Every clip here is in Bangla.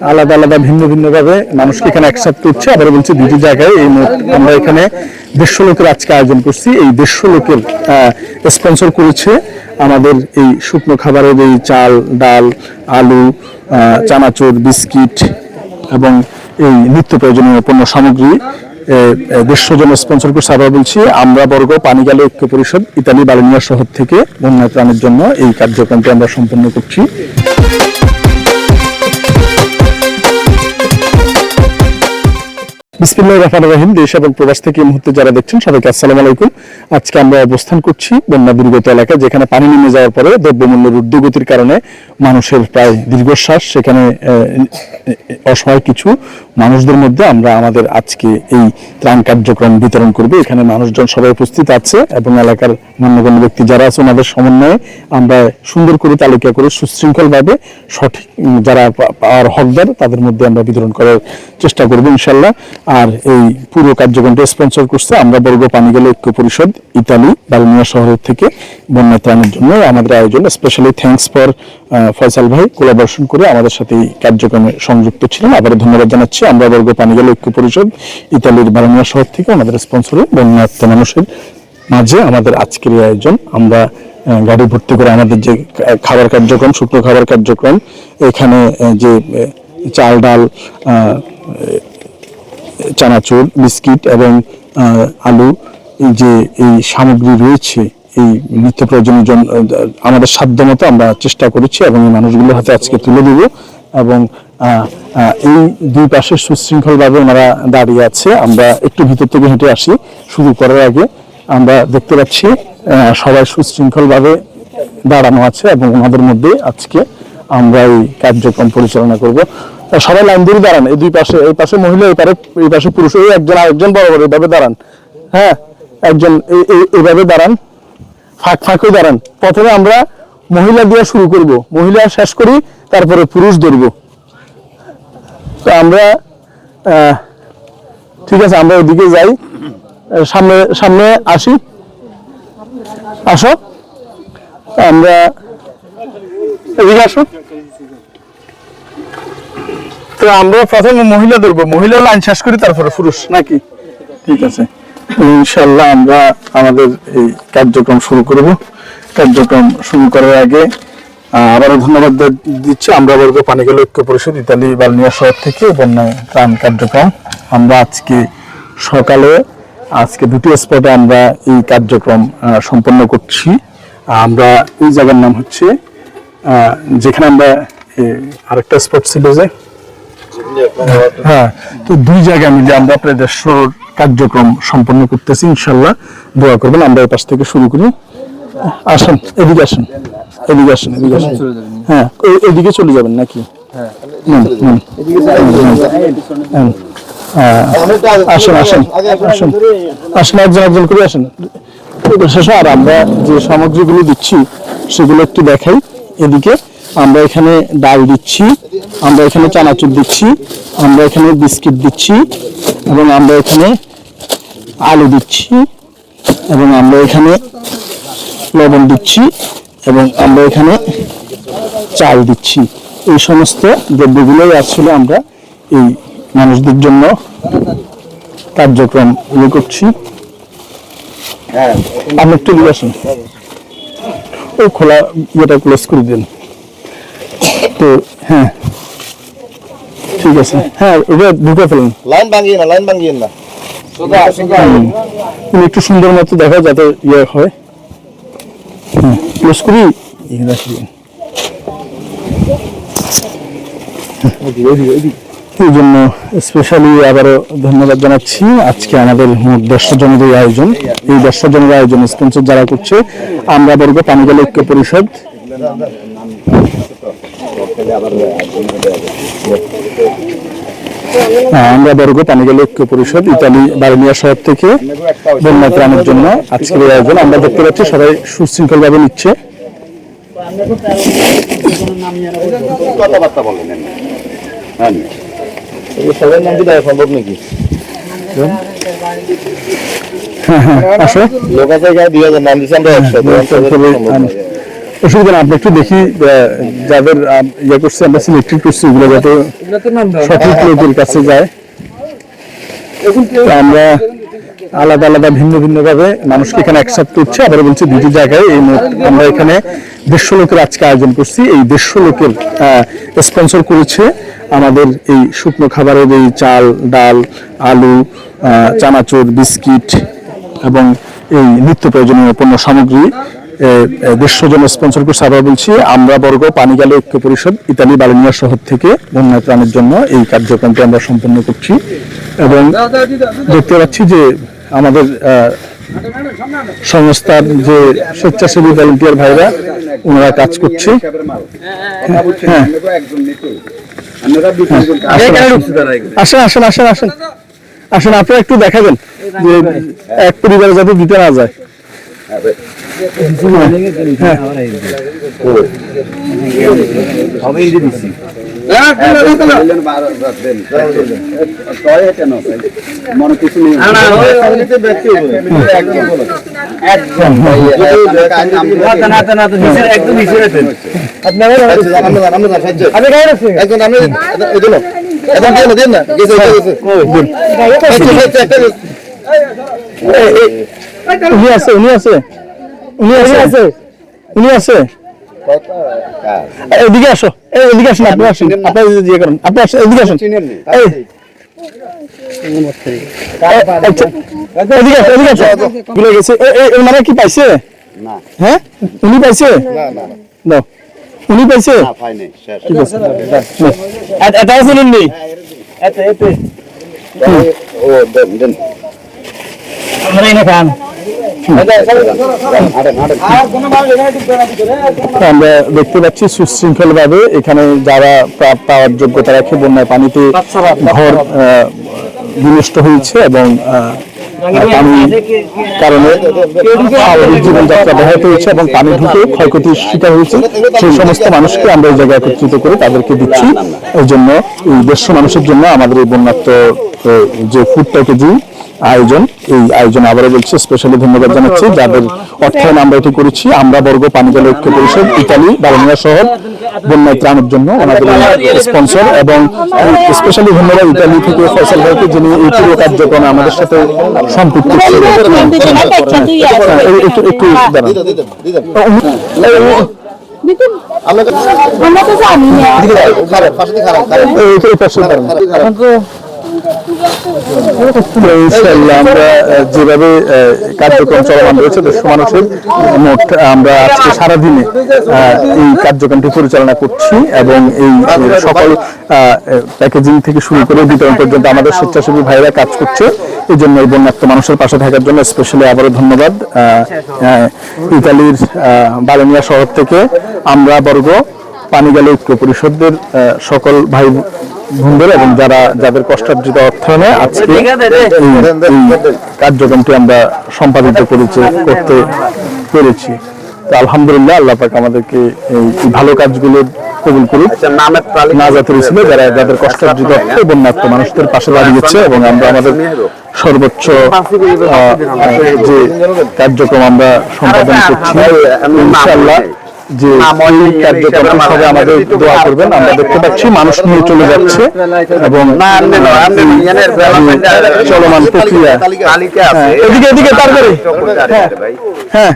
আলাদা আলাদা, ভিন্ন ভিন্ন ভাবে মানুষকে এখানে অ্যাকসেপ্ট করছে। আবার বলছে দুটি জায়গায় এই আমরা এখানে দেড়শো লোকের আজকে আয়োজন করছি। এই দেড়শো লোকের স্পন্সর করেছে আমাদের এই শুকনো খাবারের এই চাল, ডাল, আলু চানাচুর, বিস্কিট এবং এই নিত্য প্রয়োজনীয় পণ্য সামগ্রী দেড়শো জন স্পন্সর করছে। আবার বলছি আমরা বর্গ পানিগালে ঐক্য পরিষদ, ইতালি বালিনিয়া শহর থেকে বন্যা ত্রাণের জন্য এই কার্যক্রমটি আমরা সম্পন্ন করছি। বিসমিল্লাহির রহমানির রহিম, দেশ এবং প্রবাস থেকে এই মুহূর্তে যারা দেখছেন সবাইকে আসসালামু আলাইকুম। আজকে আমরা অবস্থান করছি বন্যা দুর্গত এলাকায়, যেখানে পানি নেমে যাওয়ার পরে দ্রব্যমূল্যের ঊর্ধ্বগতির কারণে মানুষের প্রায় দীর্ঘশ্বাস, সেখানে অসহায় কিছু মানুষদের মধ্যে আমরা আমাদের আজকে এই ত্রাণ কার্যক্রম বিতরণ করব। এখানে মানুষজন সবাই উপস্থিত আছে এবং এলাকার মান্যগণ্য ব্যক্তি যারা আছে, ওনাদের সমন্বয়ে আমরা সুন্দর করে তালিকা করে সুশৃঙ্খলভাবে সঠিক যারা পাওয়ার হকদার, তাদের মধ্যে আমরা বিতরণ করার চেষ্টা করব ইনশাল্লাহ আর এই পুরো কার্যক্রমটা স্পন্সর করছে, আমরা বর্গ পানিগেল ঐক্য পরিষদ, ইতালি বালমিয়া শহরের থেকে বন্যা ত্রাণের জন্য আমাদের আয়োজন। স্পেশালি থ্যাংকস ফর ফয়সাল ভাই কোলাবরেশন করে আমাদের সাথে এই কার্যক্রমে সংযুক্ত ছিলেন। আবারও ধন্যবাদ জানাচ্ছি। আমরা বর্গ পানিগেল ঐক্য পরিষদ, ইতালির বালমিয়া শহর থেকে আমাদের স্পন্সরে বন্যার্থ মানুষের মাঝে আমাদের আজকের এই আয়োজন, আমরা গাড়ি ভর্তি করে আমাদের যে খাবার কার্যক্রম, শুকনো খাবার কার্যক্রম, এখানে যে চাল, ডাল চানাচুর, বিস্কিট এবং আলু যে, এই সামগ্রী রয়েছে, এই নিত্য প্রয়োজনীয় আমাদের সাধ্য মতো আমরা চেষ্টা করেছি এবং এই মানুষগুলোর হাতে আজকে তুলে দেব এবং এই দুই পাশে সুশৃঙ্খলভাবে ওনারা দাঁড়িয়ে আছে। আমরা একটু ভিতর থেকে হেঁটে আসি। শুরু করার আগে আমরা দেখতে পাচ্ছি সবাই সুশৃঙ্খলভাবে দাঁড়ানো আছে এবং ওনাদের মধ্যে আজকে আমরা এই কার্যক্রম পরিচালনা করব। সবাই লাইন ধরে দাঁড়ান, এই দুই পাশে, এই পাশে মহিলা, এই পারে এই পাশে পুরুষ, এই একজন আরেকজন বড় বড় এইভাবে দাঁড়ান। হ্যাঁ একজন এই- এই- এইভাবে দাঁড়ান। ফাঁক ফাঁকে দাঁড়ান। প্রথমে আমরা মহিলা দিয়ে শুরু করব। মহিলা শেষ করি, তারপরে পুরুষ ধরব। তো আমরা ঠিক আছে, আমরা ওইদিকে যাই। সামনে সামনে আসি। আসো। আমরা এদিকে আসো। তো আমরা প্রথমে মহিলা ধরবো। মহিলা লাইন শেষ করি, তারপরে পুরুষ। নাকি? ঠিক আছে। ইনশাল্লাহ আমরা আমাদের এই কার্যক্রম শুরু করব। কার্যক্রম শুরু করার আগে আবারও ধন্যবাদ দিচ্ছি। আমরা বলব পানিগেল ঐক্য পরিষদ, ইতালি বালনিয়া শহর থেকে বন্যা ত্রাণ কার্যক্রম। আমরা আজকে সকালে, আজকে দুটি স্পটে আমরা এই কার্যক্রম সম্পন্ন করছি। আমরা এই জায়গার নাম হচ্ছে যেখানে আমরা আরেকটা স্পট ছিল যে হ্যাঁ তো দুই জায়গা মিলে আমরা আপনাদের কার্যক্রম সম্পন্ন করতেছি ইনশাল্লাহ। দোয়া করবেন আমরা এই পাশ থেকে শুরু করি। আসেন এদিকে আসেন এদিকে আসেন এদিকে আসেন। হ্যাঁ এদিকে চলে যাবেন নাকি। হ্যাঁ, আসেন আসেন আসেন। আসেন একজন একজন করে আসেন। শেষ আর আমরা যে সামগ্রীগুলো দিচ্ছি সেগুলো একটু দেখাই এদিকে। আমরা এখানে ডাল দিচ্ছি আমরা এখানে চানাচুর দিচ্ছি আমরা এখানে বিস্কিট দিচ্ছি এবং আমরা এখানে আলু দিচ্ছি এবং আমরা এখানে লবণ দিচ্ছি এবং আমরা এখানে চাল দিচ্ছি। এই সমস্ত দ্রব্যগুলোই আসলে আমরা এই মানুষদের জন্য কার্যক্রম ইয়ে করছি। আপনি একটু দিয়ে আসুন ও খোলা ইয়েটা ক্লোজ করে দিন। তো হ্যাঁ। ঠিক আছে। হ্যাঁ ওটা ঢুকে ফেলুন। লাইন ভাঙিয়ে না লাইন ভাঙিয়ে না। একটু সুন্দর মতো দেখো যাতে ইয়ে হয়। হ্যাঁ ক্লোজ করি? এখানে রাখি এই জন্য স্পেশালি আবারও ধন্যবাদ জানাচ্ছি। আজকে আমাদের মোট দেড়শো জনের এই আয়োজন। এই দেড়শো জনের আয়োজন স্পন্সর যারা করছে আমরা বর্গ পানিগল ঐক্য পরিষদ। আমরা বর্গ পানিগল ঐক্য পরিষদ ইতালি বার্মিয়া শহর থেকে বন্যা ত্রাণের জন্য আজকের এই আয়োজন। আমরা দেখতে পাচ্ছি সবাই সুশৃঙ্খল ভাবে নিচ্ছে। কথাবার্তা বলেন হ্যাঁ। সবার নাম কি দেওয়া সম্ভব নাকি? আসো। লোক আছে দুই হাজার নাম দিচ্ছে আমরা অসুবিধা না আপনি একটু দেখি যাদের ইয়ে করছে আমরা সিলেক্টেড করছি ওগুলো যাতে সঠিক লোকের কাছে যায়। আমরা আলাদা আলাদা ভিন্ন ভিন্ন ভাবে মানুষকে এখানে একসাথে করছি। আবার বলছি দুটি জায়গায় এই আমরা এখানে দেড়শো লোকের আজকে আয়োজন করছি। এই দেড়শো লোকের স্পন্সর করেছে আমাদের এই শুকনো খাবারের এই চাল ডাল আলু চানাচুর বিস্কিট এবং এই নিত্য প্রয়োজনীয় পণ্য সামগ্রী। দেড়শো জন স্পন্সর করছে আবার বলছি আমরা বর্গ পানিগাল ঐক্য পরিষদ, ইতালি বালিনিয়া শহর থেকে বন্যা ত্রাণের জন্য এই কার্যক্রমটি আমরা সম্পন্ন করছি। এবং দেখতে পাচ্ছি যে আমাদের সংস্থার যে স্বেচ্ছাসেবী ভলেন্টিয়ার ভাইরা, ওনারা কাজ করছে। হ্যাঁ। আসেন আসেন আসেন আসেন। আসেন, আপনারা একটু দেখাবেন যে এক পরিবারে যাতে দিতে না যায়। মনে কিছু নেই উনি আছে উনি আছে। উনি আছে? উনি আছে? এদিকে আসো। এদিকে আসুন আপনি আসুন। আপনি ইয়ে করেন। আপনি আসুন এদিকে আসুন। এই, এদিকে আসো এদিকে আসো। ভুলে গেছে। এ- এ- কি পাইছে? না। হ্যাঁ? উনি পাইছে? দাও। উনি পাইছে? ঠিক আছে। এ- এটা আছে নেই ও দেন দেন। আমরা এনে খান। আমরা দেখতে পাচ্ছি সুশৃঙ্খল ভাবে এখানে যারা পাওয়ার যোগ্য তারা খেয়ে বন্যায় পানিতে ঘর বিনষ্ট হয়েছে এবং কারণে জীবনযাত্রা ব্যাহত হয়েছে এবং পানি ঢুকে ক্ষয়ক্ষতির শিকার হয়েছে। সেই সমস্ত মানুষকে আমরা এই জায়গায় একত্রিত করে তাদেরকে দিচ্ছি। এই জন্য, এই দেড়শো মানুষের জন্য আমাদের এই বন্যাত্ম যে ফুড প্যাকেজিং আয়োজন এই আয়োজন আবারও বলছি স্পেশালি ধন্যবাদ জানাচ্ছি যাদের অর্থায়ন আমরা এটি করেছি আমরা বর্গ পানিজল ঐক্য পরিষদ ইতালি বারোনিয়া শহর বন্যায় ত্রাণের জন্য ওনাদের স্পন্সর এবং স্পেশালি ধন্যবাদ ইতালি থেকে ফয়সাল ভাইকে যিনি এই পুরো কার্যক্রমে আমাদের সাথে সম্পৃক্ত একটু একটু দাঁড়ান। আমরা তো জানি। না যেভাবে কার্যক্রম চলমান রয়েছে দেড়শো মানুষের মোট আমরা আজকে সারাদিনে এই কার্যক্রমটি পরিচালনা করছি এবং এই সকল প্যাকেজিং থেকে শুরু করে বিতরণ পর্যন্ত আমাদের স্বেচ্ছাসেবী ভাইরা কাজ করছে। এই জন্য এই বন্যাত্ম মানুষের পাশে থাকার জন্য স্পেশালি আবারও ধন্যবাদ। ইতালির বালেনিয়া শহর থেকে আমরা বর্গ, পানিগাল ঐক্য পরিষদের সকল ভাই বোনদের এবং যারা যাদের কষ্টার্জিত অর্থায়নে আজকে কার্যক্রমটি আমরা সম্পাদিত করেছি করতে পেরেছি। তো আলহামদুলিল্লাহ আল্লাহ পাক আমাদেরকে এই ভালো কাজগুলো কবুল করুক। নামের তালিকা না যারা যাদের কষ্টার্জিত অর্থ বন্যাত্ম মানুষদের পাশে দাঁড়িয়েছে এবং আমরা আমাদের সর্বোচ্চ যে কার্যক্রম আমরা সম্পাদন করছি ইনশাআল্লাহ যে কার্যক্রম সবাই আমাদের দোয়া করবেন আমরা দেখতে পাচ্ছি মানুষ নিয়ে চলে যাচ্ছে এবং চলমান প্রক্রিয়া হ্যাঁ, এদিকে এদিকে তারপরে হ্যাঁ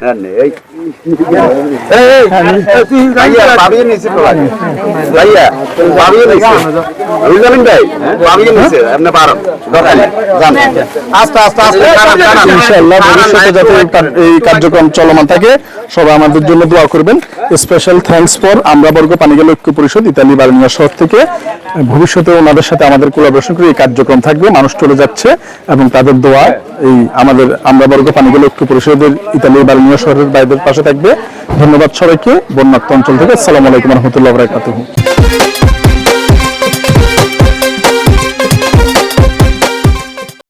কার্যক্রম চলমান থাকে। সবাই আমাদের জন্য দোয়া করবেন স্পেশাল থ্যাঙ্কস ফর আমরা বর্গ পানিগাল ঐক্য পরিষদ ইতালি বার্মিয়া শহর থেকে ভবিষ্যতে ওনাদের সাথে আমাদের কোলাবোরেশন করে এই কার্যক্রম থাকবে মানুষ চলে যাচ্ছে এবং তাদের দোয়া এই আমাদের আমরা বর্গ পানিগাল ঐক্য পরিষদের ইতালি বার্মিয়া শহরের বাইরের পাশে থাকবে। ধন্যবাদ সবাইকে। বন্যাক্ত অঞ্চল থেকে আসসালামু আলাইকুম রহমতুল্লাহ বরাকাতুহু।